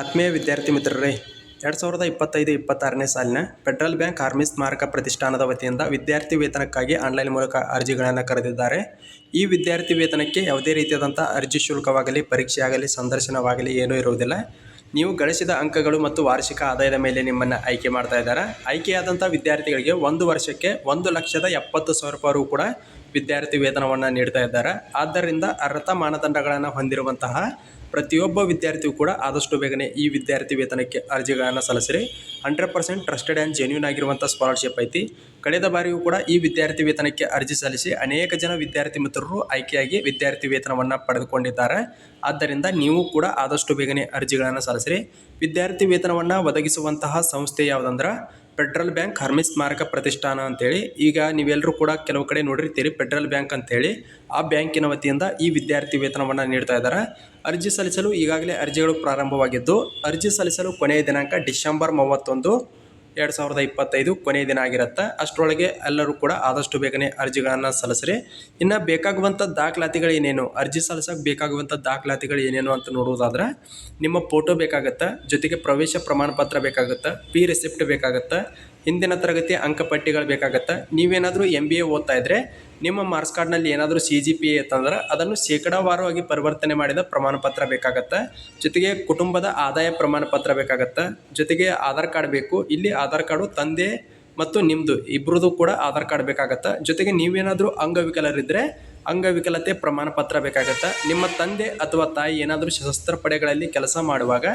ಆತ್ಮೀಯ ವಿದ್ಯಾರ್ಥಿ ಮಿತ್ರರೇ, ಎರಡು ಸಾವಿರದ ಇಪ್ಪತ್ತೈದು ಇಪ್ಪತ್ತಾರನೇ ಸಾಲಿನ ಫೆಡರಲ್ ಬ್ಯಾಂಕ್ ಆರ್ಮಿ ಸ್ಮಾರಕ ಪ್ರತಿಷ್ಠಾನದ ವತಿಯಿಂದ ವಿದ್ಯಾರ್ಥಿ ವೇತನಕ್ಕಾಗಿ ಆನ್ಲೈನ್ ಮೂಲಕ ಅರ್ಜಿಗಳನ್ನು ಕರೆದಿದ್ದಾರೆ. ಈ ವಿದ್ಯಾರ್ಥಿ ವೇತನಕ್ಕೆ ಯಾವುದೇ ರೀತಿಯಾದಂಥ ಅರ್ಜಿ ಶುಲ್ಕವಾಗಲಿ, ಪರೀಕ್ಷೆಯಾಗಲಿ, ಸಂದರ್ಶನವಾಗಲಿ ಏನೂ ಇರುವುದಿಲ್ಲ. ನೀವು ಗಳಿಸಿದ ಅಂಕಗಳು ಮತ್ತು ವಾರ್ಷಿಕ ಆದಾಯದ ಮೇಲೆ ನಿಮ್ಮನ್ನು ಆಯ್ಕೆ ಮಾಡ್ತಾ ಇದ್ದಾರೆ. ಆಯ್ಕೆಯಾದಂಥ ವಿದ್ಯಾರ್ಥಿಗಳಿಗೆ ಒಂದು ವರ್ಷಕ್ಕೆ ಒಂದು ಲಕ್ಷದ ಎಪ್ಪತ್ತು ಸಾವಿರ ರೂಪಾಯಿ ಕೂಡ ವಿದ್ಯಾರ್ಥಿ ವೇತನವನ್ನು ನೀಡ್ತಾ ಇದ್ದಾರೆ. ಆದ್ದರಿಂದ ಅರ್ಹತಾ ಮಾನದಂಡಗಳನ್ನು ಹೊಂದಿರುವಂತಹ ಪ್ರತಿಯೊಬ್ಬ ವಿದ್ಯಾರ್ಥಿಯು ಕೂಡ ಆದಷ್ಟು ಬೇಗನೆ ಈ ವಿದ್ಯಾರ್ಥಿ ವೇತನಕ್ಕೆ ಅರ್ಜಿಗಳನ್ನು ಸಲ್ಲಿಸಿರಿ. Hundred percent trusted and genuine ಆಗಿರುವಂಥ ಸ್ಕಾಲರ್ಶಿಪ್ ಐತಿ. ಕಳೆದ ಬಾರಿಯೂ ಕೂಡ ಈ ವಿದ್ಯಾರ್ಥಿ ವೇತನಕ್ಕೆ ಅರ್ಜಿ ಸಲ್ಲಿಸಿ ಅನೇಕ ಜನ ವಿದ್ಯಾರ್ಥಿ ಮಿತ್ರರು ಆಯ್ಕೆಯಾಗಿ ವಿದ್ಯಾರ್ಥಿ ವೇತನವನ್ನು ಪಡೆದುಕೊಂಡಿದ್ದಾರೆ. ಆದ್ದರಿಂದ ನೀವು ಕೂಡ ಆದಷ್ಟು ಬೇಗನೆ ಅರ್ಜಿಗಳನ್ನು ಸಲ್ಲಿಸಿರಿ. ವಿದ್ಯಾರ್ಥಿ ವೇತನವನ್ನು ಒದಗಿಸುವಂತಹ ಸಂಸ್ಥೆ ಯಾವುದಂದ್ರೆ ಫೆಡ್ರಲ್ ಬ್ಯಾಂಕ್ ಹರ್ಮಿ ಸ್ಮಾರಕ ಪ್ರತಿಷ್ಠಾನ ಅಂತೇಳಿ. ಈಗ ನೀವೆಲ್ಲರೂ ಕೂಡ ಕೆಲವು ಕಡೆ ನೋಡಿರ್ತೀರಿ ಫೆಡ್ರಲ್ ಬ್ಯಾಂಕ್ ಅಂತೇಳಿ. ಆ ಬ್ಯಾಂಕಿನ ವತಿಯಿಂದ ಈ ವಿದ್ಯಾರ್ಥಿ ವೇತನವನ್ನು ನೀಡ್ತಾ ಇದ್ದಾರೆ. ಅರ್ಜಿ ಸಲ್ಲಿಸಲು ಈಗಾಗಲೇ ಅರ್ಜಿಗಳು ಪ್ರಾರಂಭವಾಗಿದ್ದು, ಅರ್ಜಿ ಸಲ್ಲಿಸಲು ಕೊನೆಯ ದಿನಾಂಕ ಡಿಸೆಂಬರ್ ಮೂವತ್ತೊಂದು. ಎರಡು ಸಾವಿರದ ಇಪ್ಪತ್ತೈದು ಕೊನೆಯ ದಿನ ಆಗಿರುತ್ತೆ. ಅಷ್ಟರೊಳಗೆ ಎಲ್ಲರೂ ಕೂಡ ಆದಷ್ಟು ಬೇಗನೆ ಅರ್ಜಿಗಳನ್ನು ಸಲ್ಲಿಸ್ರಿ. ಇನ್ನು ಬೇಕಾಗುವಂಥ ದಾಖಲಾತಿಗಳು ಏನೇನು? ಅರ್ಜಿ ಸಲ್ಲಿಸೋಕೆ ಬೇಕಾಗುವಂಥ ದಾಖಲಾತಿಗಳು ಏನೇನು ಅಂತ ನೋಡುವುದಾದ್ರೆ, ನಿಮ್ಮ ಫೋಟೋ ಬೇಕಾಗತ್ತೆ, ಜೊತೆಗೆ ಪ್ರವೇಶ ಪ್ರಮಾಣ ಪತ್ರ ಬೇಕಾಗುತ್ತೆ ಪಿ ರಿಸಿಪ್ಟ್ ಬೇಕಾಗುತ್ತೆ ಹಿಂದಿನ ತರಗತಿ ಅಂಕಪಟ್ಟಿಗಳು ಬೇಕಾಗತ್ತೆ? ನೀವೇನಾದರೂ ಎಂ ಬಿ ಎ ಓದ್ತಾ ಇದ್ದರೆ ನಿಮ್ಮ ಮಾರ್ಕ್ಸ್ ಕಾರ್ಡ್ನಲ್ಲಿ ಏನಾದರೂ ಸಿ ಜಿ ಪಿ ಎ ಇತ್ತಂದ್ರೆ ಅದನ್ನು ಶೇಕಡಾವಾರವಾಗಿ ಪರಿವರ್ತನೆ ಮಾಡಿದ ಪ್ರಮಾಣ ಪತ್ರ ಬೇಕಾಗತ್ತೆ? ಜೊತೆಗೆ ಕುಟುಂಬದ ಆದಾಯ ಪ್ರಮಾಣ ಪತ್ರ ಬೇಕಾಗತ್ತೆ? ಜೊತೆಗೆ ಆಧಾರ್ ಕಾರ್ಡ್ ಬೇಕು. ಇಲ್ಲಿ ಆಧಾರ್ ಕಾರ್ಡು ತಂದೆ ಮತ್ತು ನಿಮ್ಮದು ಇಬ್ಬರದು ಕೂಡ ಆಧಾರ್ ಕಾರ್ಡ್ ಬೇಕಾಗತ್ತೆ? ಜೊತೆಗೆ ನೀವೇನಾದರೂ ಅಂಗವಿಕಲರಿದ್ದರೆ ಅಂಗವಿಕಲತೆ ಪ್ರಮಾಣ ಪತ್ರ ಬೇಕಾಗತ್ತೆ? ನಿಮ್ಮ ತಂದೆ ಅಥವಾ ತಾಯಿ ಏನಾದರೂ ಸಶಸ್ತ್ರ ಪಡೆಗಳಲ್ಲಿ ಕೆಲಸ ಮಾಡುವಾಗ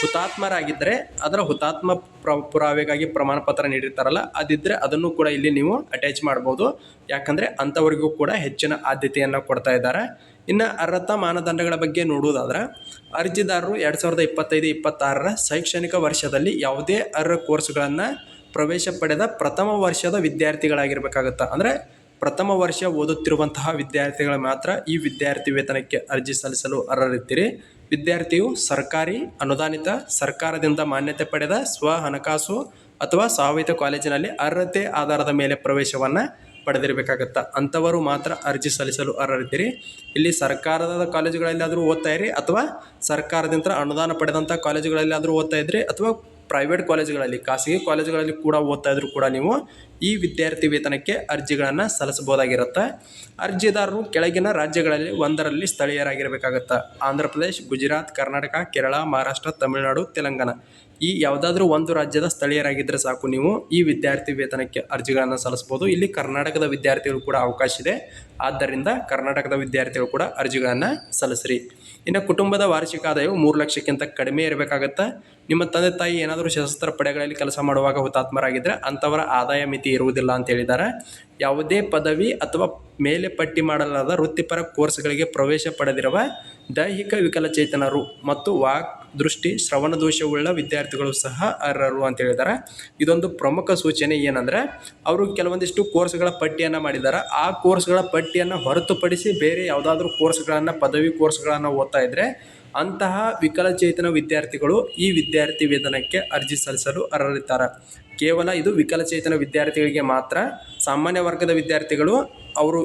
ಹುತಾತ್ಮರಾಗಿದ್ದರೆ ಅದರ ಹುತಾತ್ಮ ಪ್ರ ಪುರಾವೆಗಾಗಿ ಪ್ರಮಾಣ ಪತ್ರ ನೀಡಿರ್ತಾರಲ್ಲ ಅದಿದ್ದರೆ ಅದನ್ನು ಕೂಡ ಇಲ್ಲಿ ನೀವು ಅಟ್ಯಾಚ್ ಮಾಡ್ಬೋದು. ಯಾಕಂದರೆ ಅಂಥವರಿಗೂ ಕೂಡ ಹೆಚ್ಚಿನ ಆದ್ಯತೆಯನ್ನು ಕೊಡ್ತಾ ಇದ್ದಾರೆ. ಇನ್ನು ಅರ್ಹತಾ ಮಾನದಂಡಗಳ ಬಗ್ಗೆ ನೋಡುವುದಾದ್ರೆ, ಅರ್ಜಿದಾರರು ಎರಡು ಸಾವಿರದ ಇಪ್ಪತ್ತೈದು, ಇಪ್ಪತ್ತಾರರ ಶೈಕ್ಷಣಿಕ ವರ್ಷದಲ್ಲಿ ಯಾವುದೇ ಅರ್ಹ ಕೋರ್ಸ್ಗಳನ್ನು ಪ್ರವೇಶ ಪಡೆದ ಪ್ರಥಮ ವರ್ಷದ ವಿದ್ಯಾರ್ಥಿಗಳಾಗಿರ್ಬೇಕಾಗತ್ತೆ? ಅಂದರೆ ಪ್ರಥಮ ವರ್ಷ ಓದುತ್ತಿರುವಂತಹ ವಿದ್ಯಾರ್ಥಿಗಳು ಮಾತ್ರ ಈ ವಿದ್ಯಾರ್ಥಿ ವೇತನಕ್ಕೆ ಅರ್ಜಿ ಸಲ್ಲಿಸಲು ಅರ್ಹರಿದ್ದೀರಿ. ವಿದ್ಯಾರ್ಥಿಯು ಸರ್ಕಾರಿ, ಅನುದಾನಿತ, ಸರ್ಕಾರದಿಂದ ಮಾನ್ಯತೆ ಪಡೆದ ಸ್ವ ಹಣಕಾಸು ಅಥವಾ ಸಾವಿತ ಕಾಲೇಜಿನಲ್ಲಿ ಅರ್ಹತೆ ಆಧಾರದ ಮೇಲೆ ಪ್ರವೇಶವನ್ನು ಪಡೆದಿರಬೇಕಾಗತ್ತೆ. ಅಂಥವರು ಮಾತ್ರ ಅರ್ಜಿ ಸಲ್ಲಿಸಲು ಅರ್ಹರಿದ್ದೀರಿ. ಇಲ್ಲಿ ಸರ್ಕಾರದ ಕಾಲೇಜುಗಳಲ್ಲಾದರೂ ಓದ್ತಾ ಇರಿ ಅಥವಾ ಸರ್ಕಾರದಿಂದ ಅನುದಾನ ಪಡೆದಂಥ ಕಾಲೇಜುಗಳಲ್ಲಾದರೂ ಓದ್ತಾ ಇದ್ರಿ ಅಥವಾ ಪ್ರೈವೇಟ್ ಕಾಲೇಜುಗಳಲ್ಲಿ, ಖಾಸಗಿ ಕಾಲೇಜುಗಳಲ್ಲಿ ಕೂಡ ಓದ್ತಾ ಇದ್ರು ಕೂಡ ನೀವು ಈ ವಿದ್ಯಾರ್ಥಿ ವೇತನಕ್ಕೆ ಅರ್ಜಿಗಳನ್ನು ಸಲ್ಲಿಸಬಹುದಾಗಿರುತ್ತೆ. ಅರ್ಜಿದಾರರು ಕೆಳಗಿನ ರಾಜ್ಯಗಳಲ್ಲಿ ಒಂದರಲ್ಲಿ ಸ್ಥಳೀಯರಾಗಿರಬೇಕಾಗತ್ತೆ? ಆಂಧ್ರ ಪ್ರದೇಶ್, ಗುಜರಾತ್, ಕರ್ನಾಟಕ, ಕೇರಳ, ಮಹಾರಾಷ್ಟ್ರ, ತಮಿಳುನಾಡು, ತೆಲಂಗಾಣ. ಈ ಯಾವುದಾದ್ರೂ ಒಂದು ರಾಜ್ಯದ ಸ್ಥಳೀಯರಾಗಿದ್ದರೆ ಸಾಕು ನೀವು ಈ ವಿದ್ಯಾರ್ಥಿ ವೇತನಕ್ಕೆ ಅರ್ಜಿಗಳನ್ನು ಸಲ್ಲಿಸ್ಬೋದು ಇಲ್ಲಿ ಕರ್ನಾಟಕದ ವಿದ್ಯಾರ್ಥಿಗಳು ಕೂಡ ಅವಕಾಶ ಇದೆ. ಆದ್ದರಿಂದ ಕರ್ನಾಟಕದ ವಿದ್ಯಾರ್ಥಿಗಳು ಕೂಡ ಅರ್ಜಿಗಳನ್ನು ಸಲ್ಲಿಸ್ರಿ. ಇನ್ನು ಕುಟುಂಬದ ವಾರ್ಷಿಕ ಆದಾಯವು ಮೂರು ಲಕ್ಷಕ್ಕಿಂತ ಕಡಿಮೆ ಇರಬೇಕಾಗತ್ತೆ? ನಿಮ್ಮ ತಂದೆ ತಾಯಿ ಏನಾದರೂ ಸಶಸ್ತ್ರ ಪಡೆಗಳಲ್ಲಿ ಕೆಲಸ ಮಾಡುವಾಗ ಹುತಾತ್ಮರಾಗಿದ್ದರೆ ಅಂಥವರ ಆದಾಯ ಮಿತಿ ಇರುವುದಿಲ್ಲ ಅಂತ ಹೇಳಿದ್ದಾರೆ. ಯಾವುದೇ ಪದವಿ ಅಥವಾ ಮೇಲೆ ಪಟ್ಟಿ ಮಾಡಲಾದ ವೃತ್ತಿಪರ ಕೋರ್ಸ್ಗಳಿಗೆ ಪ್ರವೇಶ ಪಡೆದಿರುವ ದೈಹಿಕ ವಿಕಲಚೇತನರು ಮತ್ತು ವಾಕ್ ದೃಷ್ಟಿ, ಶ್ರವಣ ದೋಷವುಳ್ಳ ವಿದ್ಯಾರ್ಥಿಗಳು ಸಹ ಅರ್ಹರು ಅಂತ ಹೇಳಿದ್ದಾರೆ ಇದೊಂದು ಪ್ರಮುಖ ಸೂಚನೆ ಏನಂದರೆ, ಅವರು ಕೆಲವೊಂದಿಷ್ಟು ಕೋರ್ಸ್ಗಳ ಪಟ್ಟಿಯನ್ನು ಮಾಡಿದ್ದಾರೆ ಆ ಕೋರ್ಸ್ಗಳ ಪಟ್ಟಿಯನ್ನು ಹೊರತುಪಡಿಸಿ ಬೇರೆ ಯಾವುದಾದ್ರೂ ಕೋರ್ಸ್ಗಳನ್ನು, ಪದವಿ ಕೋರ್ಸ್ಗಳನ್ನು ಓದ್ತಾ ಇದ್ದರೆ ಅಂತಹ ವಿಕಲಚೇತನ ವಿದ್ಯಾರ್ಥಿಗಳು ಈ ವಿದ್ಯಾರ್ಥಿ ವೇತನಕ್ಕೆ ಅರ್ಜಿ ಸಲ್ಲಿಸಲು ಅರ್ಹರಿದ್ದಾರೆ ಕೇವಲ ಇದು ವಿಕಲಚೇತನ ವಿದ್ಯಾರ್ಥಿಗಳಿಗೆ ಮಾತ್ರ, ಸಾಮಾನ್ಯ ವರ್ಗದ ವಿದ್ಯಾರ್ಥಿಗಳು ಅವರು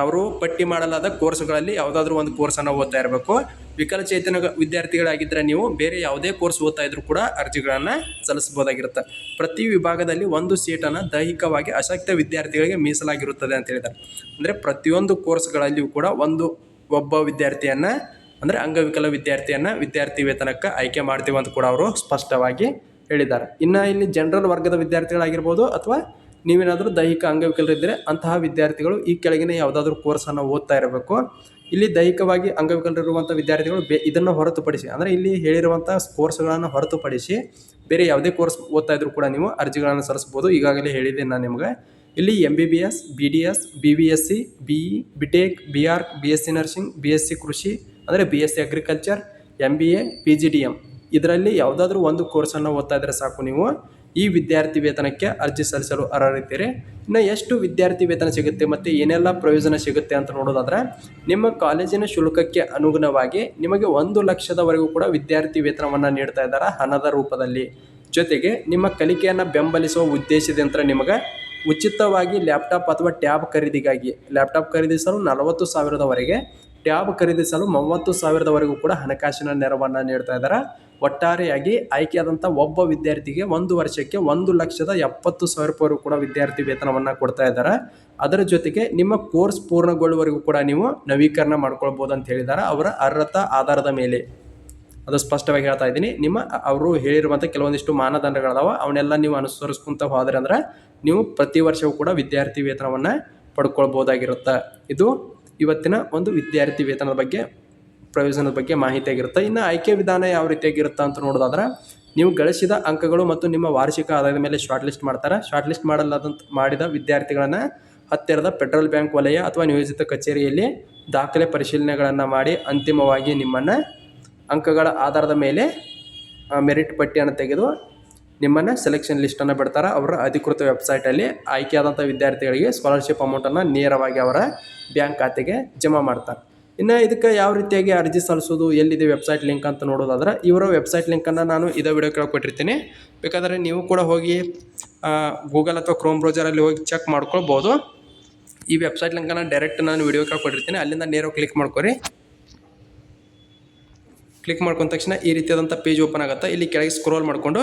ಅವರು ಪಟ್ಟಿ ಮಾಡಲಾದ ಕೋರ್ಸ್ಗಳಲ್ಲಿ ಯಾವುದಾದ್ರೂ ಒಂದು ಕೋರ್ಸನ್ನು ಓದ್ತಾ ಇರಬೇಕು. ವಿಕಲಚೇತನ ವಿದ್ಯಾರ್ಥಿಗಳಾಗಿದ್ದರೆ ನೀವು ಬೇರೆ ಯಾವುದೇ ಕೋರ್ಸ್ ಓದ್ತಾ ಇದ್ರೂ ಕೂಡ ಅರ್ಜಿಗಳನ್ನು ಸಲ್ಲಿಸಬಹುದಾಗಿರುತ್ತೆ. ಪ್ರತಿ ವಿಭಾಗದಲ್ಲಿ ಒಂದು ಸೀಟನ್ನು ದೈಹಿಕವಾಗಿ ಅಶಕ್ತ ವಿದ್ಯಾರ್ಥಿಗಳಿಗೆ ಮೀಸಲಾಗಿರುತ್ತದೆ ಅಂತ ಹೇಳಿದ್ದಾರೆ. ಅಂದರೆ ಪ್ರತಿಯೊಂದು ಕೋರ್ಸ್ಗಳಲ್ಲಿಯೂ ಕೂಡ ಒಂದು ಒಬ್ಬ ವಿದ್ಯಾರ್ಥಿಯನ್ನು, ಅಂದರೆ ಅಂಗವಿಕಲ ವಿದ್ಯಾರ್ಥಿಯನ್ನು ವಿದ್ಯಾರ್ಥಿ ವೇತನಕ್ಕೆ ಆಯ್ಕೆ ಮಾಡ್ತೀವಿ ಅಂತ ಕೂಡ ಅವರು ಸ್ಪಷ್ಟವಾಗಿ ಹೇಳಿದ್ದಾರೆ. ಇನ್ನು ಇಲ್ಲಿ ಜನರಲ್ ವರ್ಗದ ವಿದ್ಯಾರ್ಥಿಗಳಾಗಿರ್ಬೋದು ಅಥವಾ ನೀವೇನಾದರೂ ದೈಹಿಕ ಅಂಗವಿಕಲರಿದ್ದರೆ ಅಂತಹ ವಿದ್ಯಾರ್ಥಿಗಳು ಈ ಕೆಳಗಿನ ಯಾವುದಾದ್ರೂ ಕೋರ್ಸನ್ನು ಓದ್ತಾ ಇರಬೇಕು. ಇಲ್ಲಿ ದೈಹಿಕವಾಗಿ ಅಂಗವಿಕಲರಿರುವಂಥ ವಿದ್ಯಾರ್ಥಿಗಳು ಬೇ ಇದನ್ನು ಹೊರತುಪಡಿಸಿ, ಅಂದರೆ ಇಲ್ಲಿ ಹೇಳಿರುವಂಥ ಕೋರ್ಸ್ಗಳನ್ನು ಹೊರತುಪಡಿಸಿ ಬೇರೆ ಯಾವುದೇ ಕೋರ್ಸ್ ಓದ್ತಾ ಇದ್ರೂ ಕೂಡ ನೀವು ಅರ್ಜಿಗಳನ್ನು ಸಲ್ಲಿಸ್ಬೋದು. ಈಗಾಗಲೇ ಹೇಳಿದೆ ನಾನು ನಿಮಗೆ. ಇಲ್ಲಿ M B B S B D S B V S C B E B tech B R B S C nursing B S C ಕೃಷಿ ಅಂದರೆ B S C agriculture M B A P G D M ಇದರಲ್ಲಿ ಯಾವುದಾದ್ರೂ ಒಂದು ಕೋರ್ಸನ್ನು ಓದ್ತಾ ಇದ್ದರೆ ಸಾಕು ನೀವು. ಈ ವಿದ್ಯಾರ್ಥಿ ವೇತನಕ್ಕೆ ಅರ್ಜಿ ಸಲ್ಲಿಸಲು ಅರ್ಹರಿದ್ದೀರಿ? ಇನ್ನು ಎಷ್ಟು ವಿದ್ಯಾರ್ಥಿ ವೇತನ ಸಿಗುತ್ತೆ ಮತ್ತು ಏನೆಲ್ಲ ಪ್ರಯೋಜನ ಸಿಗುತ್ತೆ ಅಂತ ನೋಡೋದಾದ್ರೆ, ನಿಮ್ಮ ಕಾಲೇಜಿನ ಶುಲ್ಕಕ್ಕೆ ಅನುಗುಣವಾಗಿ ನಿಮಗೆ ಒಂದು ಲಕ್ಷದವರೆಗೂ ಕೂಡ ವಿದ್ಯಾರ್ಥಿ ವೇತನವನ್ನು ನೀಡ್ತಾ ಇದ್ದಾರೆ ಹಣದ ರೂಪದಲ್ಲಿ. ಜೊತೆಗೆ ನಿಮ್ಮ ಕಲಿಕೆಯನ್ನು ಬೆಂಬಲಿಸುವ ಉದ್ದೇಶದಿಂದ ನಿಮಗೆ ಉಚಿತವಾಗಿ ಲ್ಯಾಪ್ಟಾಪ್ ಅಥವಾ ಟ್ಯಾಬ್ ಖರೀದಿಗಾಗಿ, ಲ್ಯಾಪ್ಟಾಪ್ ಖರೀದಿಸಲು ನಲವತ್ತು ಸಾವಿರದವರೆಗೆ, ಟ್ಯಾಬ್ ಖರೀದಿಸಲು ಮೂವತ್ತು ಸಾವಿರದವರೆಗೂ ಕೂಡ ಹಣಕಾಸಿನ ನೆರವನ್ನು ನೀಡ್ತಾ ಇದ್ದಾರೆ. ಒಟ್ಟಾರೆಯಾಗಿ ಆಯ್ಕೆಯಾದಂಥ ಒಬ್ಬ ವಿದ್ಯಾರ್ಥಿಗೆ ಒಂದು ವರ್ಷಕ್ಕೆ ಒಂದು ಲಕ್ಷದ ಎಪ್ಪತ್ತು ಸಾವಿರ ರೂಪಾಯಿ ಕೂಡ ವಿದ್ಯಾರ್ಥಿ ವೇತನವನ್ನು ಕೊಡ್ತಾ ಇದ್ದಾರೆ. ಅದರ ಜೊತೆಗೆ ನಿಮ್ಮ ಕೋರ್ಸ್ ಪೂರ್ಣಗೊಳ್ಳುವವರೆಗೂ ಕೂಡ ನೀವು ನವೀಕರಣ ಮಾಡ್ಕೊಳ್ಬೋದು ಅಂತ ಹೇಳಿದ್ದಾರೆ. ಅವರ ಅರ್ಹತಾ ಆಧಾರದ ಮೇಲೆ. ಅದು ಸ್ಪಷ್ಟವಾಗಿ ಹೇಳ್ತಾ ಇದ್ದೀನಿ. ನಿಮ್ಮ ಅವರು ಹೇಳಿರುವಂಥ ಕೆಲವೊಂದಿಷ್ಟು ಮಾನದಂಡಗಳದಾವ, ಅವನ್ನೆಲ್ಲ ನೀವು ಅನುಸರಿಸ್ಕೊಂತ ಹೋದ್ರೆ ಅಂದ್ರೆ ನೀವು ಪ್ರತಿ ವರ್ಷವೂ ಕೂಡ ವಿದ್ಯಾರ್ಥಿ ವೇತನವನ್ನು ಪಡ್ಕೊಳ್ಬೋದಾಗಿರುತ್ತೆ. ಇದು ಇವತ್ತಿನ ಒಂದು ವಿದ್ಯಾರ್ಥಿ ವೇತನದ ಬಗ್ಗೆ ಪ್ರಯೋಜನದ ಬಗ್ಗೆ ಮಾಹಿತಿ ಆಗಿರುತ್ತೆ. ಇನ್ನು ಆಯ್ಕೆ ವಿಧಾನ ಯಾವ ರೀತಿಯಾಗಿರುತ್ತೆ ಅಂತ ನೋಡೋದಾದ್ರೆ, ನೀವು ಗಳಿಸಿದ ಅಂಕಗಳು ಮತ್ತು ನಿಮ್ಮ ವಾರ್ಷಿಕ ಆದಾಯದ ಮೇಲೆ ಶಾರ್ಟ್ ಲಿಸ್ಟ್ ಮಾಡ್ತಾರೆ. ಶಾರ್ಟ್ ಲಿಸ್ಟ್ ಮಾಡಲಾದಂಥ ಮಾಡಿದ ವಿದ್ಯಾರ್ಥಿಗಳನ್ನು ಹತ್ತಿರದ ಪೆಟ್ರೋಲ್ ಬ್ಯಾಂಕ್ ವಲಯ ಅಥವಾ ನಿಯೋಜಿತ ಕಚೇರಿಯಲ್ಲಿ ದಾಖಲೆ ಪರಿಶೀಲನೆಗಳನ್ನು ಮಾಡಿ ಅಂತಿಮವಾಗಿ ನಿಮ್ಮನ್ನು ಅಂಕಗಳ ಆಧಾರದ ಮೇಲೆ ಮೆರಿಟ್ ಪಟ್ಟಿಯನ್ನು ತೆಗೆದು ನಿಮ್ಮನ್ನು ಸೆಲೆಕ್ಷನ್ ಲಿಸ್ಟನ್ನು ಬಿಡ್ತಾರೆ. ಅವರ ಅಧಿಕೃತ ವೆಬ್ಸೈಟಲ್ಲಿ ಆಯ್ಕೆಯಾದಂಥ ವಿದ್ಯಾರ್ಥಿಗಳಿಗೆ ಸ್ಕಾಲರ್ಶಿಪ್ ಅಮೌಂಟನ್ನು ನೇರವಾಗಿ ಅವರ ಬ್ಯಾಂಕ್ ಖಾತೆಗೆ ಜಮಾ ಮಾಡ್ತಾರೆ. ಇನ್ನು ಇದಕ್ಕೆ ಯಾವ ರೀತಿಯಾಗಿ ಅರ್ಜಿ ಸಲ್ಲಿಸೋದು, ಎಲ್ಲಿದೆ ವೆಬ್ಸೈಟ್ ಲಿಂಕ್ ಅಂತ ನೋಡೋದಾದ್ರೆ, ಇವರ ವೆಬ್ಸೈಟ್ ಲಿಂಕನ್ನು ನಾನು ಇದೇ ವಿಡಿಯೋ ಕೆಳಗೆ ಕೊಟ್ಟಿರ್ತೀನಿ. ಬೇಕಾದರೆ ನೀವು ಕೂಡ ಹೋಗಿ ಗೂಗಲ್ ಅಥವಾ ಕ್ರೋಮ್ ಬ್ರೌಸರಲ್ಲಿ ಹೋಗಿ ಚೆಕ್ ಮಾಡ್ಕೊಳ್ಬೋದು. ಈ ವೆಬ್ಸೈಟ್ ಲಿಂಕನ್ನು ಡೈರೆಕ್ಟ್ ನಾನು ವಿಡಿಯೋ ಕೆಳಗೆ ಕೊಟ್ಟಿರ್ತೀನಿ. ಅಲ್ಲಿಂದ ನೇರ ಕ್ಲಿಕ್ ಮಾಡ್ಕೊರಿ. ಕ್ಲಿಕ್ ಮಾಡ್ಕೊಂಡ ತಕ್ಷಣ ಈ ರೀತಿಯಾದಂಥ ಪೇಜ್ ಓಪನ್ ಆಗುತ್ತೆ. ಇಲ್ಲಿ ಕೆಳಗೆ ಸ್ಕ್ರೋಲ್ ಮಾಡಿಕೊಂಡು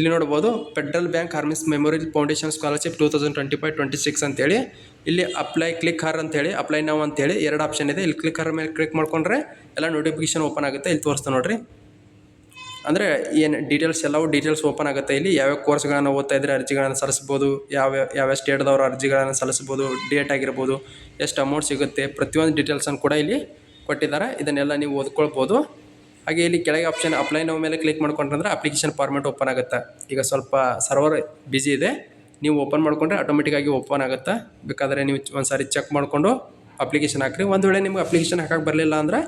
ಇಲ್ಲಿ ನೋಡ್ಬೋದು Federal Bank Hormis Memorial Foundation scholarship two thousand twenty five twenty six ಅಂತೇಳಿ. ಇಲ್ಲಿ ಅಪ್ಲೈ ಕ್ಲಿಕ್ ಹರ್ ಅಂತೇಳಿ ಅಪ್ಲೈ ನಾವು ಅಂತೇಳಿ ಎರಡು ಆಪ್ಷನ್ ಇದೆ. ಇಲ್ಲಿ ಕ್ಲಿಕ್ ಹರ್ ಮೇಲೆ ಕ್ಲಿಕ್ ಮಾಡ್ಕೊಂಡ್ರೆ ಎಲ್ಲ ನೋಟಿಫಿಕೇಶನ್ ಓಪನ್ ಆಗುತ್ತೆ. ಇಲ್ಲಿ ತೋರಿಸ್ತಾ ನೋಡಿರಿ. ಅಂದರೆ ಏನು ಡೀಟೇಲ್ಸ್ ಎಲ್ಲವೂ ಡೀಟೇಲ್ಸ್ ಓಪನ್ ಆಗುತ್ತೆ. ಇಲ್ಲಿ ಯಾವ್ಯಾವ ಕೋರ್ಸ್ಗಳನ್ನು ಓದ್ತಾ ಇದ್ದರೆ, ಅರ್ಜಿಗಳನ್ನು ಸಲ್ಲಿಸ್ಬೋದು ಯಾವ ಯಾವ ಸ್ಟೇಟ್ದವ್ರು ಅರ್ಜಿಗಳನ್ನು ಸಲ್ಲಿಸ್ಬೋದು ಡೇಟ್ ಆಗಿರ್ಬೋದು, ಎಷ್ಟು ಅಮೌಂಟ್ ಸಿಗುತ್ತೆ, ಪ್ರತಿಯೊಂದು ಡೀಟೇಲ್ಸನ್ನು ಕೂಡ ಇಲ್ಲಿ ಕೊಟ್ಟಿದ್ದಾರೆ. ಇದನ್ನೆಲ್ಲ ನೀವು ಓದ್ಕೊಳ್ಬೋದು. ಹಾಗೆ ಇಲ್ಲಿ ಕೆಳಗೆ ಆಪ್ಷನ್ ಅಪ್ಲೈ ನಾವು ಮೇಲೆ ಕ್ಲಿಕ್ ಮಾಡ್ಕೊಂಡ್ರೆ ಅಪ್ಲಿಕೇಶನ್ ಫಾರ್ಮೆಟ್ ಓಪನ್ ಆಗುತ್ತೆ. ಈಗ ಸ್ವಲ್ಪ ಸರ್ವರ್ ಬ್ಯುಸಿ ಇದೆ, ನೀವು ಓಪನ್ ಮಾಡಿಕೊಂಡ್ರೆ ಆಟೋಮೆಟಿಕ್ಕಾಗಿ ಓಪನ್ ಆಗುತ್ತೆ. ಬೇಕಾದರೆ ನೀವು ಒಂದು ಸಾರಿ ಚೆಕ್ ಮಾಡಿಕೊಂಡು ಅಪ್ಲಿಕೇಶನ್ ಹಾಕ್ರಿ. ಒಂದು ವೇಳೆ ನಿಮ್ಗೆ ಅಪ್ಲಿಕೇಶನ್ ಹಾಕಕ್ಕೆ ಬರಲಿಲ್ಲ ಅಂದರೆ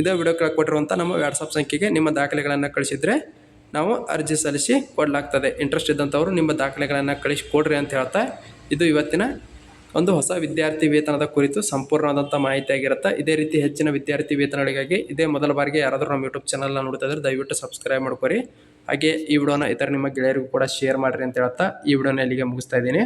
ಇದೇ ವಿಡಿಯೋ ಕೆಳಗೆ ಕೊಟ್ಟಿರುವಂಥ ನಮ್ಮ ವಾಟ್ಸಪ್ ಸಂಖ್ಯೆಗೆ ನಿಮ್ಮ ದಾಖಲೆಗಳನ್ನು ಕಳಿಸಿದರೆ ನಾವು ಅರ್ಜಿ ಸಲ್ಲಿಸಿ ಕೊಡಲಾಗ್ತದೆ. ಇಂಟ್ರೆಸ್ಟ್ ಇದ್ದಂಥವ್ರು ನಿಮ್ಮ ದಾಖಲೆಗಳನ್ನು ಕಳಿಸಿ ಕೊಡ್ರಿ ಅಂತ ಹೇಳ್ತಾ ಇದು ಇವತ್ತಿನ ಒಂದು ಹೊಸ ವಿದ್ಯಾರ್ಥಿ ವೇತನದ ಕುರಿತು ಸಂಪೂರ್ಣವಾದಂಥ ಮಾಹಿತಿ ಆಗಿರುತ್ತೆ. ಇದೇ ರೀತಿ ಹೆಚ್ಚಿನ ವಿದ್ಯಾರ್ಥಿ ವೇತನಗಳಿಗಾಗಿ ಇದೇ ಮೊದಲ ಬಾರಿಗೆ ಯಾರಾದರೂ ನಮ್ಮ ಯೂಟ್ಯೂಬ್ ಚಾನಲ್ನ ನೋಡ್ತಾ ಇದ್ರೆ ದಯವಿಟ್ಟು ಸಬ್ಸ್ಕ್ರೈಬ್ ಮಾಡ್ಕೊರಿ. ಹಾಗೆ ಈ ವಿಡಿಯೋನ ಇತರ ನಿಮ್ಮ ಗೆಳೆಯರಿಗೂ ಕೂಡ ಶೇರ್ ಮಾಡಿರಿ ಅಂತ ಹೇಳ್ತಾ ಈ ವಿಡಿಯೋನ ಇಲ್ಲಿಗೆ ಮುಗಿಸ್ತಾ ಇದ್ದೀನಿ.